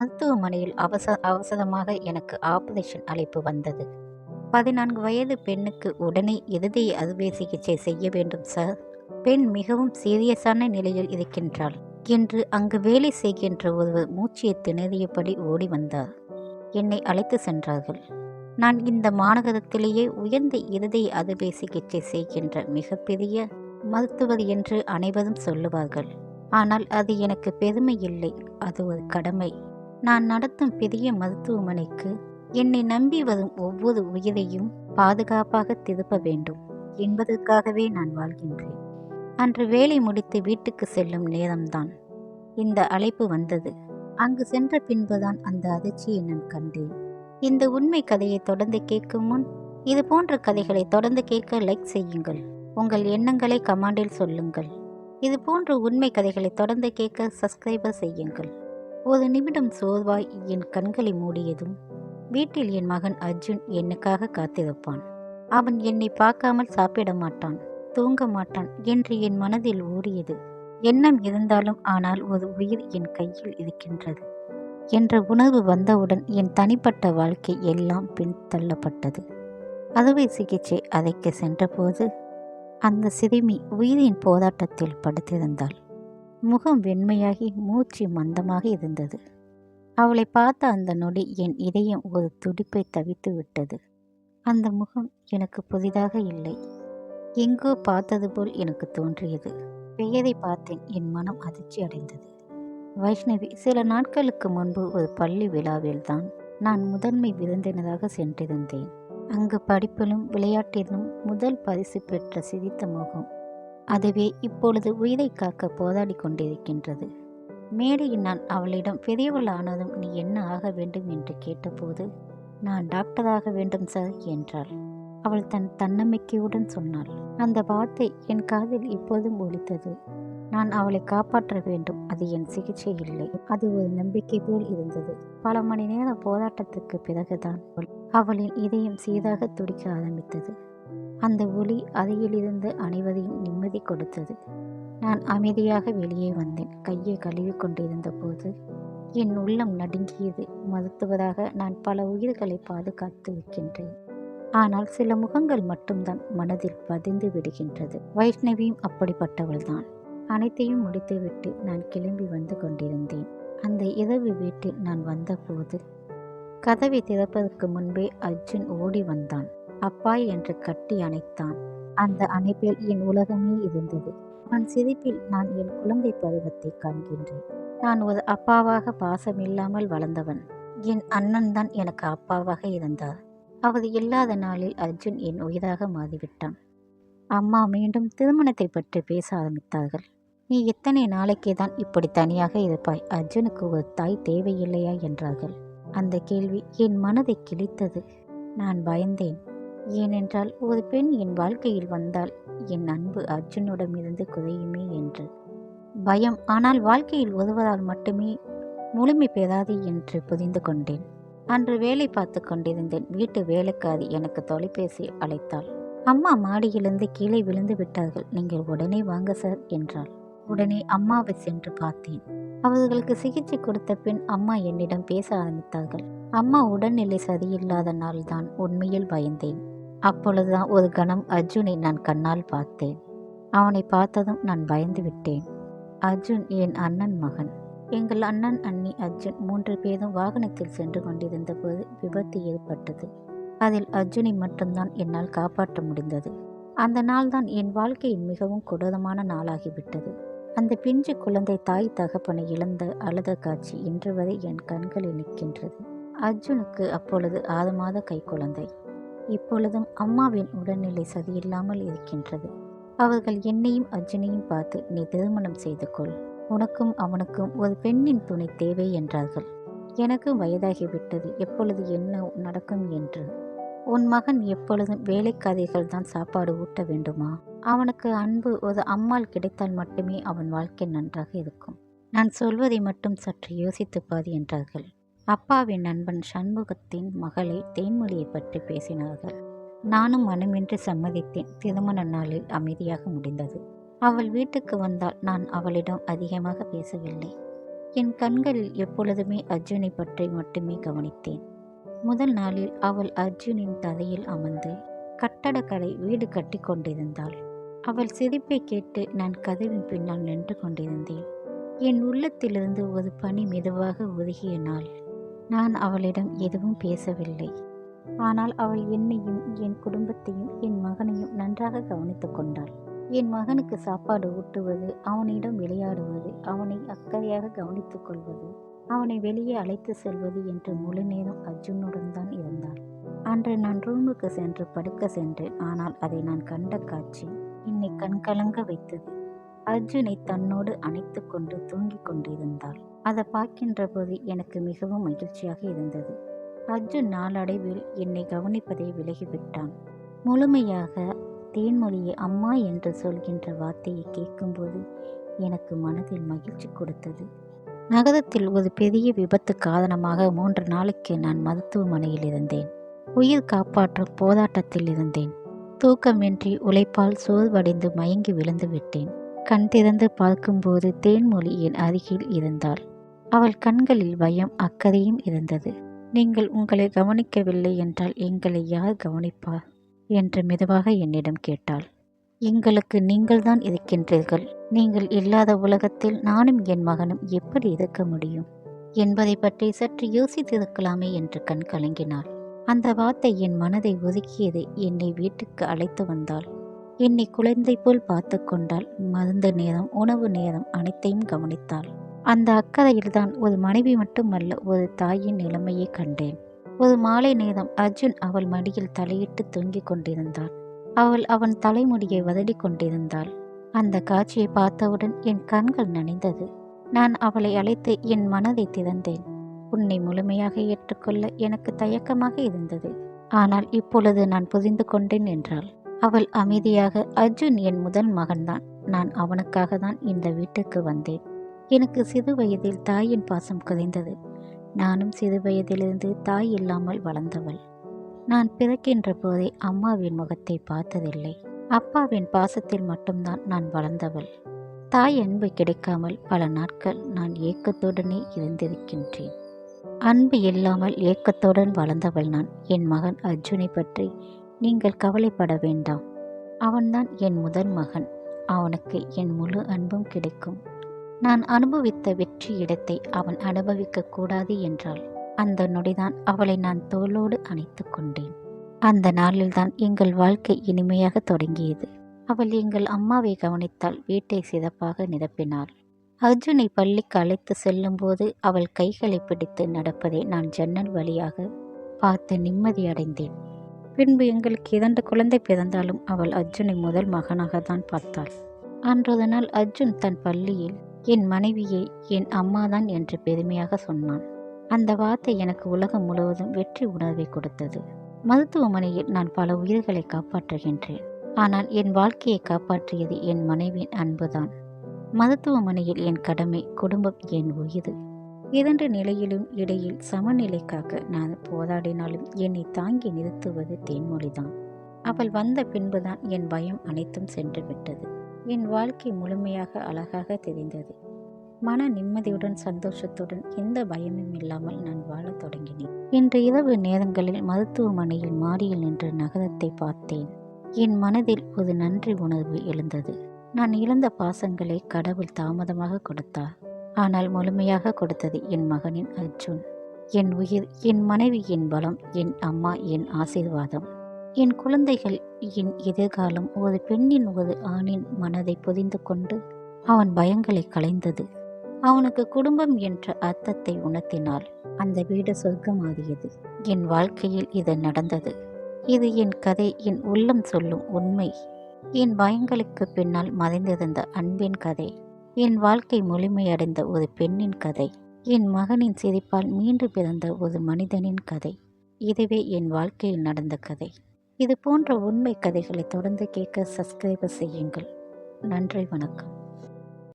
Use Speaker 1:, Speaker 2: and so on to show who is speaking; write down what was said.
Speaker 1: மருத்துவமனையில் அவச அவசரமாக எனக்கு ஆபரேஷன் அழைப்பு வந்தது. பதினான்கு வயது பெண்ணுக்கு உடனே இருதய அறுவை சிகிச்சை செய்ய வேண்டும் சார். பெண் மிகவும் சீரியஸான நிலையில் இருக்கின்றாள். என்று அங்கு வேலை செய்கின்ற ஒருவர் மூச்சியை திணறியபடி ஓடி வந்தார். என்னை அழைத்து சென்றார்கள். நான் இந்த மாநகரத்திலேயே உயர்ந்த இருதய அறுவை சிகிச்சை செய்கின்ற மிகப்பெரிய மருத்துவர் என்று அனைவரும் சொல்லுவார்கள். ஆனால் அது எனக்கு பெருமை இல்லை. அது ஒரு கடமை. நான் நடத்தும் பெரிய மருத்துவமனைக்கு என்னை நம்பி வரும் ஒவ்வொரு உயிரையும் பாதுகாப்பாக திருப்ப வேண்டும் என்பதற்காகவே நான் வாழ்கின்றேன். அன்று வேலை முடித்து வீட்டுக்கு செல்லும் நேரம்தான். இந்த அழைப்பு வந்தது. அங்கு சென்ற பின்புதான் அந்த அதிர்ச்சியை நான் கண்டேன். இந்த உண்மை கதையை தொடர்ந்து கேட்கும் முன் இது போன்ற கதைகளை தொடர்ந்து கேட்க லைக் செய்யுங்கள். உங்கள் எண்ணங்களை கமாண்டில் சொல்லுங்கள். இது போன்ற உண்மை கதைகளை தொடர்ந்து கேட்க சப்ஸ்கிரைபர் செய்யுங்கள். ஒரு நிமிடம் சோர்வாய் என் கண்களை மூடியதும் வீட்டில் என் மகன் அர்ஜுன் என்னுக்காக காத்திருப்பான்? அவன் என்னை பார்க்காமல் சாப்பிட மாட்டான் தூங்க மாட்டான் என்று என் மனதில் ஊறியது. எண்ணம் இருந்தாலும் ஆனால் ஒரு உயிர் என் கையில் இருக்கின்றது என்ற உணர்வு வந்தவுடன் என் தனிப்பட்ட வாழ்க்கை எல்லாம் பின்தள்ளப்பட்டது. அறுவை சிகிச்சை அதைக்கு சென்றபோது அந்த சிறுமி உயிரின் போராட்டத்தில் படுத்திருந்தாள். முகம் வெண்மையாகி மூச்சு மந்தமாக இருந்தது. அவளை பார்த்த அந்த நொடி என் இதயம் ஒரு துடிப்பை தவித்து விட்டது. அந்த முகம் எனக்கு புதிதாக இல்லை. எங்கோ பார்த்தது போல் எனக்கு தோன்றியது. பெயரை பார்த்தேன். என் மனம் அதிர்ச்சி அடைந்தது. வைஷ்ணவி சில நாட்களுக்கு முன்பு ஒரு பள்ளி விழாவில்தான் நான் முதன்மை விருந்தினராக சென்றிருந்தேன். அங்கு படிப்பிலும் விளையாட்டிலும் முதல் பரிசு பெற்ற சிரித்த முகம் அதுவே இப்பொழுது உயிரை காக்க போராடி கொண்டிருக்கின்றது. மேடையில் நான் அவளிடம் பெரியவள் ஆனதும் நீ என்ன ஆக வேண்டும் என்று கேட்டபோது நான் டாக்டராக வேண்டும் சார் என்றாள். அவள் தன் தன்னம்பிக்கையுடன் சொன்னாள் அந்த வார்த்தை என் காதில் இப்போதும் ஒலித்தது. நான் அவளை காப்பாற்ற வேண்டும் அது என் சிகிச்சை இல்லை. அது ஒரு நம்பிக்கை போல் இருந்தது. பல மணி நேர போராட்டத்துக்கு பிறகுதான் அவளின் இதயம் சீராக துடிக்க ஆரம்பித்தது. அந்த ஒளி அறையிலிருந்து அனைவரையும் நிம்மதி கொடுத்தது. நான் அமைதியாக வெளியே வந்தேன். கையை கழுவி கொண்டிருந்த போது என் உள்ளம் நடுங்கியது. மருத்துவராக நான் பல உயிர்களை பாதுகாத்து இருக்கின்றேன். ஆனால் சில முகங்கள் மட்டும்தான் மனதில் பதிந்து விடுகின்றது. வைஷ்ணவியும் அப்படிப்பட்டவள்தான். அனைத்தையும் முடித்துவிட்டு நான் கிளம்பி வந்து கொண்டிருந்தேன். அந்த இரவு வீட்டில் நான் வந்தபோது கதவை திறப்பதற்கு முன்பே அர்ஜுன் ஓடி வந்தான். அப்பா என்று கட்டி அணைத்தான். அந்த அணைப்பில் என் உலகமே இருந்தது. அவன் சிரிப்பில் நான் என் குழந்தை பருவத்தை காண்கின்றேன். நான் ஒரு அப்பாவாக பாசமில்லாமல் வளர்ந்தவன். என் அண்ணன் தான் எனக்கு அப்பாவாக இருந்தார். அவர் இல்லாத நாளில் அர்ஜுன் என் உயிராக மாறிவிட்டான். அம்மா மீண்டும் திருமணத்தை பற்றி பேச ஆரம்பித்தார்கள். நீ எத்தனை நாளைக்கே தான் இப்படி தனியாக இருப்பாய்? அர்ஜுனுக்கு ஒரு தாய் தேவையில்லையா? என்றார்கள். அந்த கேள்வி என் மனதை கிழித்தது. நான் பயந்தேன். ஏனென்றால் ஒரு பெண் என் வாழ்க்கையில் வந்தால் என் அன்பு அர்ஜுனிடமிருந்து குறையுமே என்று. பயம். ஆனால் வாழ்க்கையில் ஒருவரால் மட்டுமே முழுமை பெறாது என்று புரிந்து கொண்டேன். அன்று வேலை பார்த்து கொண்டிருந்தேன். வீட்டு வேலைக்காரி எனக்கு தொலைபேசி அழைத்தாள். அம்மா மாடியிலிருந்து கீழே விழுந்து விட்டார்கள். நீங்கள் உடனே வாங்க சார் என்றாள். உடனே அம்மாவை சென்று பார்த்தேன். அவர்களுக்கு சிகிச்சை கொடுத்த பின் அம்மா என்னிடம் பேச ஆரம்பித்தார்கள். அம்மா உடல்நிலை சரியில்லாத நாள்தான் உண்மையில் பயந்தேன். அப்பொழுதுதான் ஒரு கணம் அர்ஜுனை நான் கண்ணால் பார்த்தேன். அவனை பார்த்ததும் நான் பயந்து விட்டேன். அர்ஜுன் என் அண்ணன் மகன். எங்கள் அண்ணன் அண்ணி அர்ஜுன் மூன்று பேரும் வாகனத்தில் சென்று கொண்டிருந்த போது விபத்து ஏற்பட்டது. அதில் அர்ஜுனை மட்டும்தான் என்னால் காப்பாற்ற முடிந்தது. அந்த நாள்தான் என் வாழ்க்கையின் மிகவும் கொடூரமான நாளாகிவிட்டது. அந்த பிஞ்சு குழந்தை தாய் தகப்பனை இழந்த அழுத காட்சி இன்று வரை என் கண்களில் நிற்கின்றது. அர்ஜுனுக்கு அப்பொழுது ஆறு மாத கை குழந்தை இப்பொழுதும் அம்மாவின் உடல்நிலை சரியில்லாமல் இருக்கின்றது. அவர்கள் என்னையும் அர்ஜுனையும் பார்த்து நீ திருமணம் செய்து கொள். உனக்கும் அவனுக்கும் ஒரு பெண்ணின் துணை தேவை என்றார்கள். எனக்கும் வயதாகிவிட்டது. எப்பொழுது என்ன நடக்கும் என்று? உன் மகன் எப்பொழுதும் வேலைக்காரிகள் தான் சாப்பாடு ஊட்ட வேண்டுமா? அவனுக்கு அன்பு ஒரு அம்மாள் கிடைத்தால் மட்டுமே அவன் வாழ்க்கை நன்றாக இருக்கும். நான் சொல்வதை மட்டும் சற்று யோசித்து என்றார்கள். அப்பாவின் நண்பன் சண்முகத்தின் மகளை தேன்மொழியை பற்றி பேசினார்கள். நானும் மனமின்றி சம்மதித்தேன். திருமண நாளில் அமைதியாக முடிந்தது. அவள் வீட்டுக்கு வந்தால் நான் அவளிடம் அதிகமாக பேசவில்லை. என் கண்களில் எப்பொழுதுமே அர்ஜுனை பற்றி மட்டுமே கவனித்தேன். முதல் நாளில் அவள் அர்ஜுனின் ததையில் அமர்ந்து கட்டடக்கடை வீடு கட்டி கொண்டிருந்தாள். அவள் சிரிப்பை கேட்டு நான் கதவின் பின்னால் நின்று கொண்டிருந்தேன். என் உள்ளத்திலிருந்து ஒரு பனி மெதுவாக உருகிய நாள். நான் அவளிடம் எதுவும் பேசவில்லை. ஆனால் அவள் என்னையும் என் குடும்பத்தையும் என் மகனையும் நன்றாக கவனித்து கொண்டாள். என் மகனுக்கு சாப்பாடு ஊட்டுவது அவனிடம் விளையாடுவது அவனை அக்கறையாக கவனித்துக் கொள்வது அவனை வெளியே அழைத்து செல்வது என்று முழு நேரம் அர்ஜுனுடன் தான் இருந்தாள். அன்று நான் ரூமுக்கு சென்று படுக்க சென்றேன். ஆனால் அதை நான் கண்ட காட்சி என்னை கண்கலங்க வைத்தது. அர்ஜுனை தன்னோடு அணைத்து கொண்டு தூங்கிக் கொண்டிருந்தாள். அதை பார்க்கின்ற போது எனக்கு மிகவும் மகிழ்ச்சியாக இருந்தது. அர்ஜுன் நாளடைவில் என்னை கவனிப்பதை விலகிவிட்டான். முழுமையாக தேன்மொழியை அம்மா என்று சொல்கின்ற வார்த்தையை கேட்கும்போது எனக்கு மனதில் மகிழ்ச்சி கொடுத்தது. நகரத்தில் ஒரு பெரிய விபத்து காரணமாக மூன்று நாளைக்கு நான் மருத்துவமனையில் இருந்தேன். உயிர் காப்பாற்றும் போராட்டத்தில் இருந்தேன். தூக்கமின்றி உழைப்பால் சோர்வடைந்து மயங்கி விழுந்து விட்டேன். கண் திறந்து பார்க்கும்போது தேன்மொழி என் அருகில் இருந்தாள். அவள் கண்களில் பயம் அக்கறையும் இருந்தது. நீங்கள் உங்களை கவனிக்கவில்லை என்றால் எங்களை யார் கவனிப்பார் என்று மெதுவாக என்னிடம் கேட்டாள். எங்களுக்கு நீங்கள்தான் இருக்கின்றீர்கள். நீங்கள் இல்லாத உலகத்தில் நானும் என் மகனும் எப்படி இருக்க முடியும்? என்பதை பற்றி சற்று யோசித்திருக்கலாமே என்று கண் கலங்கினாள். அந்த வார்த்தை என் மனதை ஒதுக்கியது என்னை வீட்டுக்கு அழைத்து வந்தாள். என்னை குழந்தை போல் பார்த்து கொண்டால் மருந்து நேரம் உணவு நேரம் அனைத்தையும் கவனித்தாள். அந்த அக்கறையில்தான் ஒரு மனைவி மட்டுமல்ல ஒரு தாயின் நிலைமையை கண்டேன். ஒரு மாலை நேரம் அர்ஜுன் அவள் மடியில் தலையிட்டு தூங்கிக் கொண்டிருந்தாள் அவள் அவன் தலைமுடியை வதடி கொண்டிருந்தாள். அந்த காட்சியை பார்த்தவுடன் என் கண்கள் நனைந்தது. நான் அவளை அழைத்து என் மனதை திறந்தேன். உன்னை முழுமையாக ஏற்றுக்கொள்ள எனக்கு தயக்கமாக இருந்தது. ஆனால் இப்பொழுது நான் புரிந்து கொண்டேன் என்றாள். அவள் அமைதியாக அர்ஜுன் என் முதல் மகன்தான். நான் அவனுக்காக தான் இந்த வீட்டுக்கு வந்தேன். எனக்கு சிறு வயதில் தாயின் பாசம் குறைந்தது. நானும் சிறு வயதிலிருந்து தாய் இல்லாமல் வளர்ந்தவள். நான் பிறக்கின்ற போதே அம்மாவின் முகத்தை பார்த்ததில்லை. அப்பாவின் பாசத்தில் மட்டும்தான் நான் வளர்ந்தவள். தாய் அன்பு கிடைக்காமல் பல நாட்கள் நான் ஏக்கத்துடனே இருந்திருக்கின்றேன். அன்பு இல்லாமல் ஏக்கத்துடன் வளர்ந்தவள் நான். என் மகன் அர்ஜுனை பற்றி நீங்கள் கவலைப்பட வேண்டாம். அவன்தான் என் முதல் மகன். அவனுக்கு என் முழு அன்பும் கிடைக்கும். நான் அனுபவித்த வெற்றி இடத்தை அவன் அனுபவிக்க கூடாது என்றாள். அந்த நொடிதான் அவளை நான் தோளோடு அணைத்து கொண்டேன். அந்த நாளில்தான் எங்கள் வாழ்க்கை இனிமையாக தொடங்கியது. அவள் எங்கள் அம்மாவை கவனித்தால் வீட்டை சிறப்பாக நிரப்பினாள். அர்ஜுனை பள்ளிக்கு அழைத்து செல்லும்போது அவள் கைகளை பிடித்து நடப்பதை நான் ஜன்னல் வழியாக பார்த்து நிம்மதி அடைந்தேன். பின்பு எங்களுக்கு இரண்டு குழந்தை பிறந்தாலும் அவள் அர்ஜுனை முதல் மகனாக தான் பார்த்தாள். அன்றொரு நாள் அர்ஜுன் தன் பள்ளியில் என் மனைவியை என் அம்மாதான் என்று பெருமையாக சொன்னான் அந்த வார்த்தை எனக்கு உலகம் முழுவதும் வெற்றி உணர்வை கொடுத்தது. மருத்துவமனையில் நான் பல உயிர்களை காப்பாற்றுகின்றேன். ஆனால் என் வாழ்க்கையை காப்பாற்றியது என் மனைவியின் அன்புதான். மருத்துவமனையில் என் கடமை குடும்பம் என் உயிர். இரண்டு நிலையிலும் இடையில் சமநிலைக்காக நான் போராடினாலும் என்னை தாங்கி நிறுத்துவது தேன்மொழிதான். அவள் வந்த பின்புதான் என் பயம் அனைத்தும் சென்று விட்டது. என் வாழ்க்கை முழுமையாக அழகாக தெரிந்தது. மன நிம்மதியுடன் சந்தோஷத்துடன் எந்த பயமும் இல்லாமல் நான் வாழத் தொடங்கினேன். இன்று இரவு நேரங்களில் மருத்துவமனையில் மாடியில் நின்று நகரத்தை பார்த்தேன். என் மனதில் ஒரு நன்றி உணர்வு எழுந்தது. நான் இழந்த பாசங்களை கடவுள் தாமதமாக கொடுத்தார். ஆனால் முழுமையாக கொடுத்தது என் மகனின் அர்ஜுன். என் உயிர் என் மனைவி என் பலம் என் அம்மா என் ஆசீர்வாதம். என் குழந்தைகள் என் எதிர்காலம் ஒரு பெண்ணின் ஒரு ஆணின் மனதை புரிந்து கொண்டு அவன் பயங்களை களைந்தது. அவனுக்கு குடும்பம் என்ற அர்த்தத்தை உணர்த்தினால் அந்த வீடு சொர்க்கமாறியது என் வாழ்க்கையில் இது நடந்தது. இது என் கதை என் உள்ளம் சொல்லும் உண்மை. என் பயங்களுக்கு பின்னால் மறைந்திருந்த அன்பின் கதை. என் வாழ்க்கை முழுமையடைந்த ஒரு பெண்ணின் கதை. என் மகனின் சிரிப்பால் மீண்டு பிறந்த ஒரு மனிதனின் கதை. இதுவே என் வாழ்க்கையில் நடந்த கதை. இது போன்ற உண்மை கதைகளை தொடர்ந்து கேட்க சப்ஸ்கிரைப் செய்யுங்கள். நன்றி வணக்கம்.